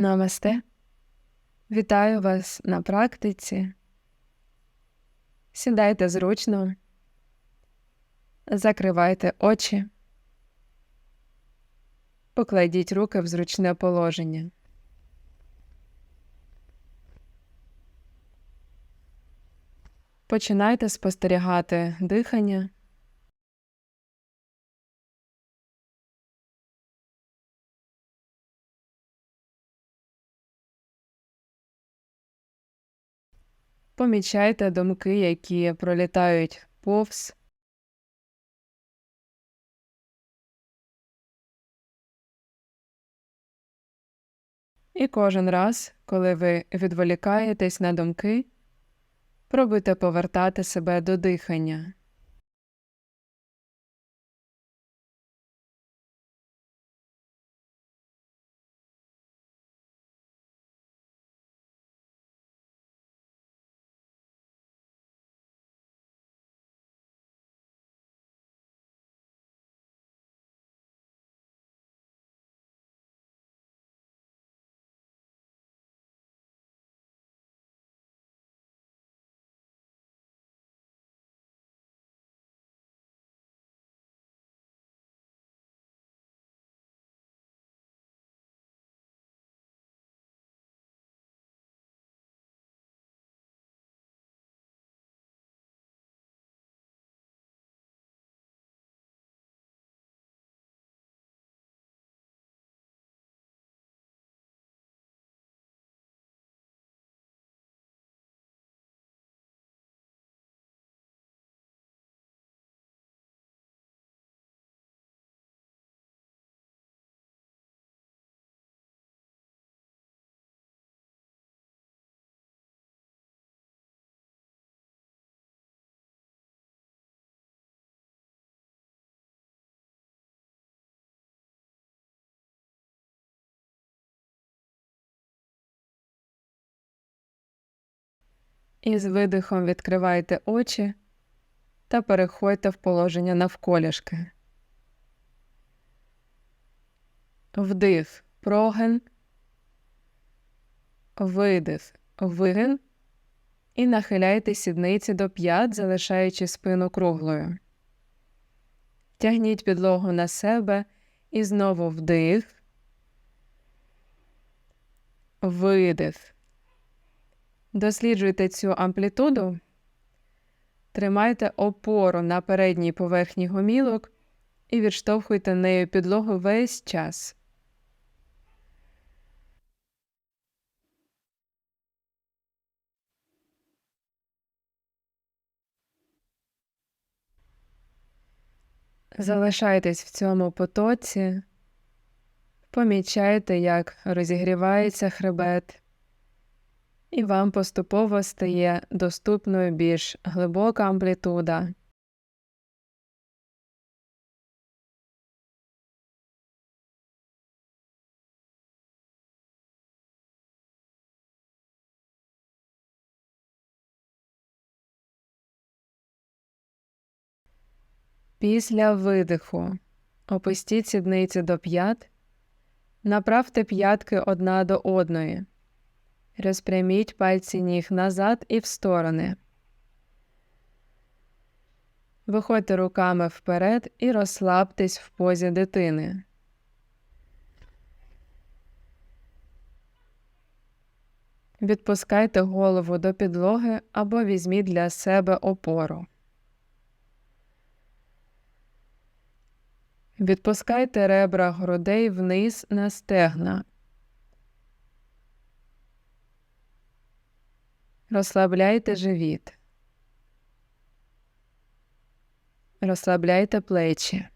Намасте. Вітаю вас на практиці. Сідайте зручно, закривайте очі, покладіть руки в зручне положення. Починайте спостерігати дихання. Помічайте думки, які пролітають повз. І кожен раз, коли ви відволікаєтесь на думки, пробуйте повертати себе до дихання. І з видихом відкривайте очі та переходьте в положення навколішки. Вдих прогин, видих вигин і нахиляйте сідниці до п'ят, залишаючи спину круглою. Тягніть підлогу на себе і знову вдих, видих. Досліджуйте цю амплітуду, тримайте опору на передній поверхні гомілок і відштовхуйте нею підлогу весь час. Залишайтесь в цьому потоці, помічайте, як розігрівається хребет і вам поступово стає доступною більш глибока амплітуда. Після видиху опустіть сідниці до п'ят, направте п'ятки одна до одної. Розпряміть пальці ніг назад і в сторони. Виходьте руками вперед і розслабтесь в позі дитини. Відпускайте голову до підлоги або візьміть для себе опору. Відпускайте ребра грудей вниз на стегна. Розслабляйте живіт. Розслабляйте плечі.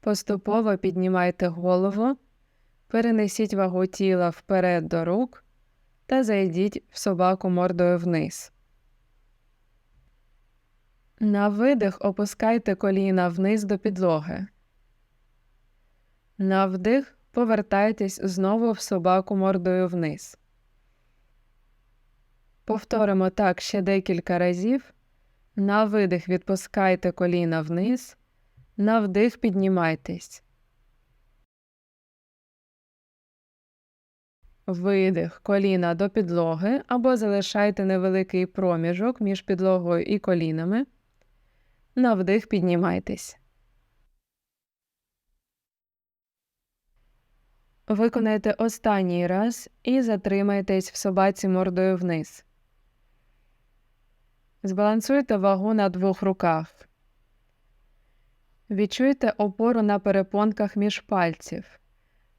Поступово піднімайте голову, перенесіть вагу тіла вперед до рук та зайдіть в собаку мордою вниз. На видих опускайте коліна вниз до підлоги. На вдих повертайтесь знову в собаку мордою вниз. Повторимо так ще декілька разів. На видих відпускайте коліна вниз, на вдих піднімайтесь. Видих коліна до підлоги або залишайте невеликий проміжок між підлогою і колінами. На вдих піднімайтесь. Виконайте останній раз і затримайтесь в собаці мордою вниз. Збалансуйте вагу на двох руках. Відчуйте опору на перепонках між пальців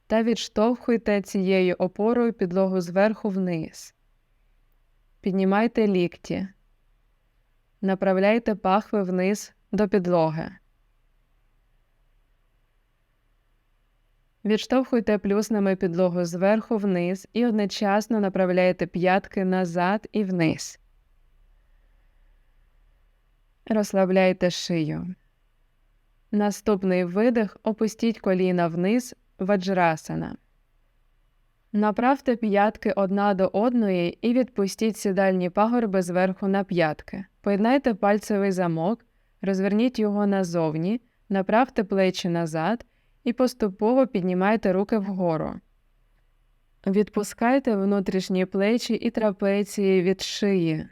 та відштовхуйте цією опорою підлогу зверху вниз. Піднімайте лікті. Направляйте пахви вниз до підлоги. Відштовхуйте плюснами підлогу зверху вниз і одночасно направляйте п'ятки назад і вниз. Розслабляйте шию. Наступний видих опустіть коліна вниз ваджрасана. Направте п'ятки одна до одної і відпустіть сідальні пагорби зверху на п'ятки. Поєднайте пальцевий замок, розверніть його назовні, направте плечі назад і поступово піднімайте руки вгору. Відпускайте внутрішні плечі і трапеції від шиї.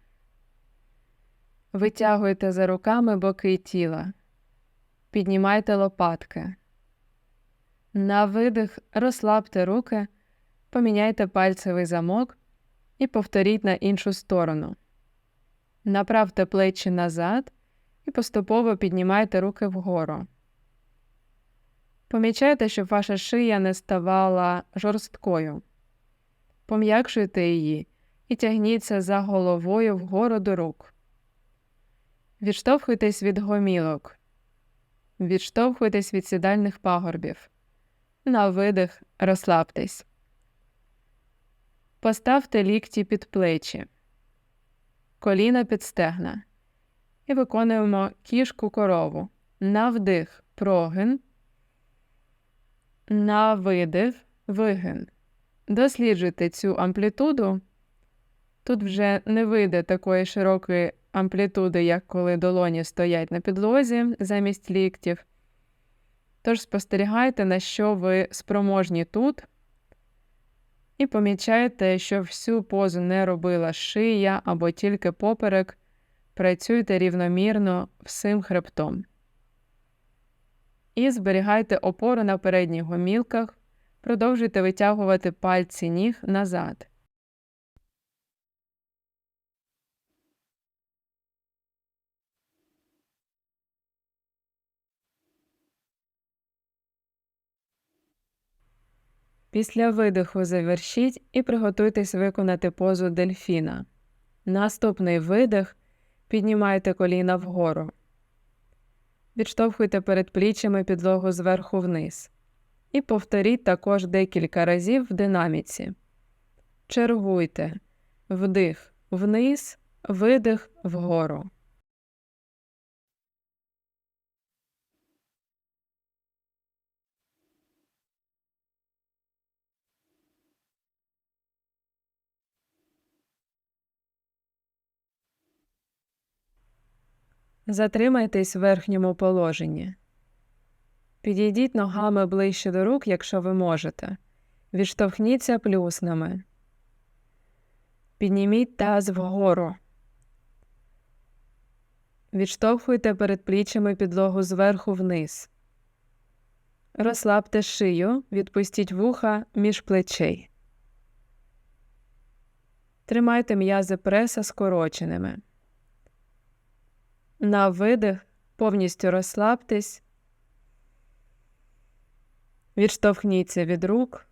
Витягуйте за руками боки тіла. Піднімайте лопатки. На видих розслабте руки, поміняйте пальцевий замок і повторіть на іншу сторону. Направте плечі назад і поступово піднімайте руки вгору. Помічайте, щоб ваша шия не ставала жорсткою. Пом'якшуйте її і тягніться за головою вгору до рук. Відштовхуйтесь від гомілок. Відштовхуйтесь від сідальних пагорбів. На видих розслабтесь. Поставте лікті під плечі, коліна під стегна. І виконуємо кішку корову. На вдих прогин. На видих вигин. Досліджуйте цю амплітуду. Тут вже не вийде такої широкої амплітуди, як коли долоні стоять на підлозі замість ліктів. Тож спостерігайте, на що ви спроможні тут, і помічайте, що всю позу не робила шия або тільки поперек. Працюйте рівномірно всім хребтом. І зберігайте опору на передніх гомілках, продовжуйте витягувати пальці ніг назад. Після видиху завершіть і приготуйтесь виконати позу дельфіна. Наступний видих піднімайте коліна вгору. Відштовхуйте перед пліччями підлогу зверху вниз. І повторіть також декілька разів в динаміці. Чергуйте вдих вниз, видих вгору. Затримайтесь в верхньому положенні. Підійдіть ногами ближче до рук, якщо ви можете. Відштовхніться плюснами. Підніміть таз вгору. Відштовхуйте перед пліччями підлогу зверху вниз. Розслабте шию, відпустіть вуха між плечей. Тримайте м'язи преса скороченими. На видих повністю розслабтесь, відштовхніться від рук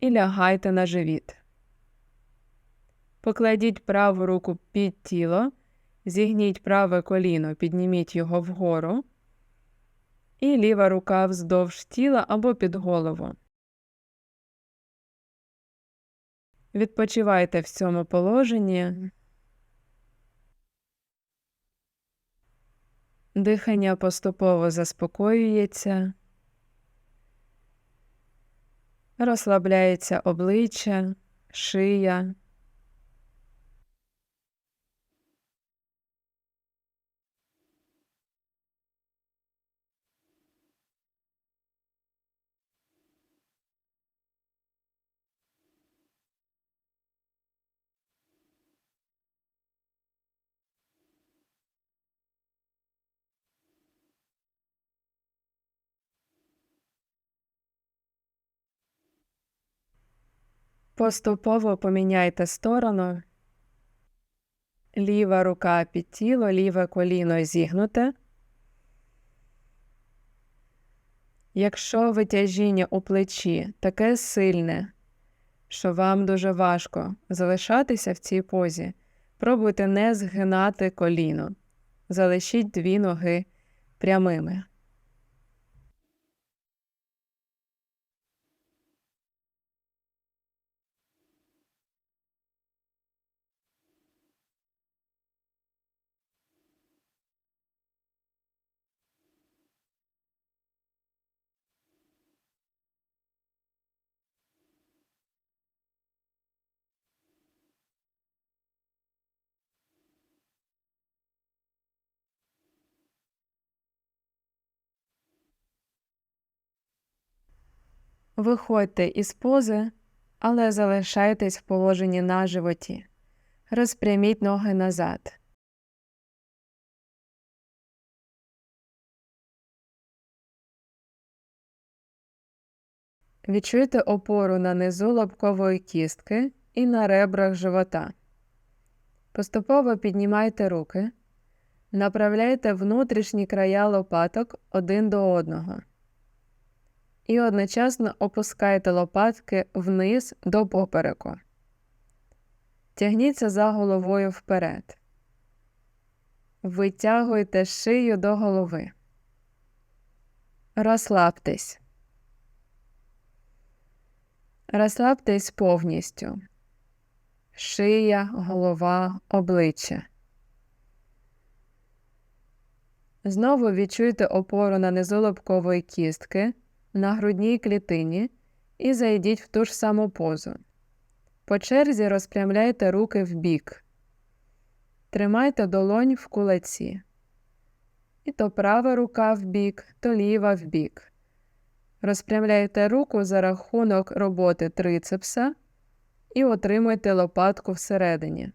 і лягайте на живіт. Покладіть праву руку під тіло, зігніть праве коліно, підніміть його вгору, і ліва рука вздовж тіла або під голову. Відпочивайте в цьому положенні. Дихання поступово заспокоюється. Розслабляється обличчя, шия. Поступово поміняйте сторону. Ліва рука під тіло, ліве коліно зігнуте. Якщо витяжіння у плечі таке сильне, що вам дуже важко залишатися в цій позі, пробуйте не згинати коліно. Залишіть дві ноги прямими. Виходьте із пози, але залишайтесь в положенні на животі. Розпряміть ноги назад. Відчуйте опору на низу лобкової кістки і на ребрах живота. Поступово піднімайте руки, направляйте внутрішні края лопаток один до одного і одночасно опускайте лопатки вниз до попереку. Тягніться за головою вперед. Витягуйте шию до голови. Розслабтесь. Розслабтесь повністю. Шия, голова, обличчя. Знову відчуйте опору на низу лобкової кістки на грудній клітині і зайдіть в ту ж саму позу. По черзі розпрямляйте руки в бік. Тримайте долонь в кулаці. І то права рука в бік, то ліва в бік. Розпрямляйте руку за рахунок роботи трицепса і отримуйте лопатку всередині.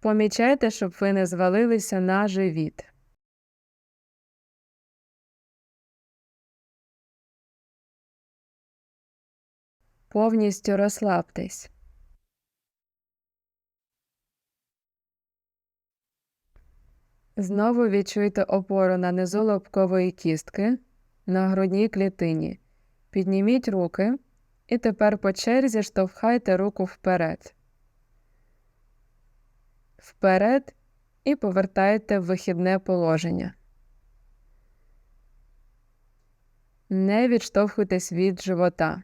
Помічайте, щоб ви не звалилися на живіт. Повністю розслабтесь. Знову відчуйте опору на низу лобкової кістки на грудній клітині. Підніміть руки і тепер по черзі штовхайте руку вперед. Вперед і повертайте в вихідне положення. Не відштовхуйтесь від живота.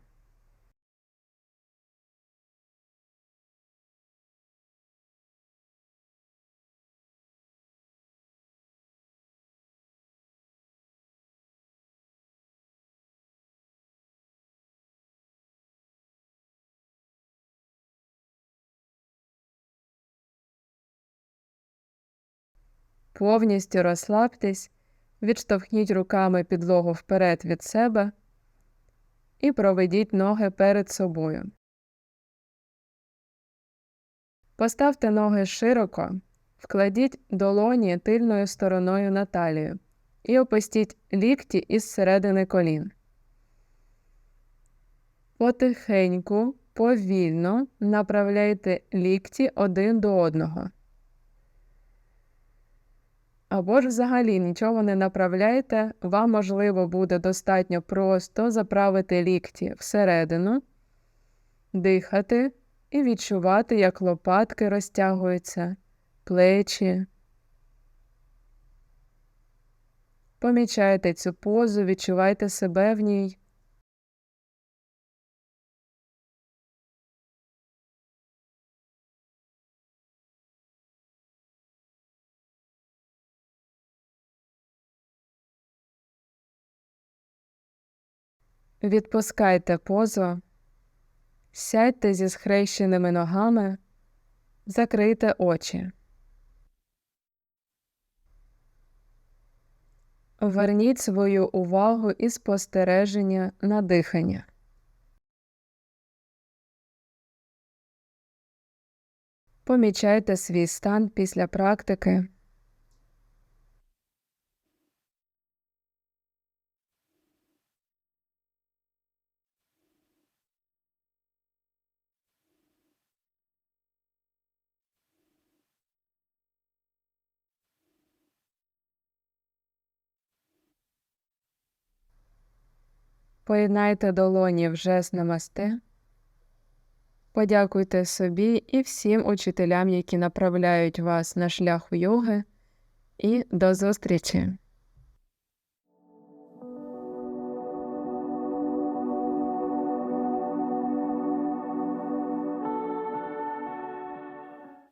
Повністю розслабтесь, відштовхніть руками підлогу вперед від себе і проведіть ноги перед собою. Поставте ноги широко, вкладіть долоні тильною стороною на талію і опустіть лікті із середини колін. Потихеньку, повільно направляйте лікті один до одного або ж взагалі нічого не направляйте, вам, можливо, буде достатньо просто заправити лікті всередину, дихати і відчувати, як лопатки розтягуються, плечі. Помічайте цю позу, відчувайте себе в ній. Відпускайте позу, сядьте зі схрещеними ногами, закрийте очі. Верніть свою увагу і спостереження на дихання. Помічайте свій стан після практики. Поєднайте долоні в жест намасте. Подякуйте собі і всім учителям, які направляють вас на шлях йоги. І до зустрічі!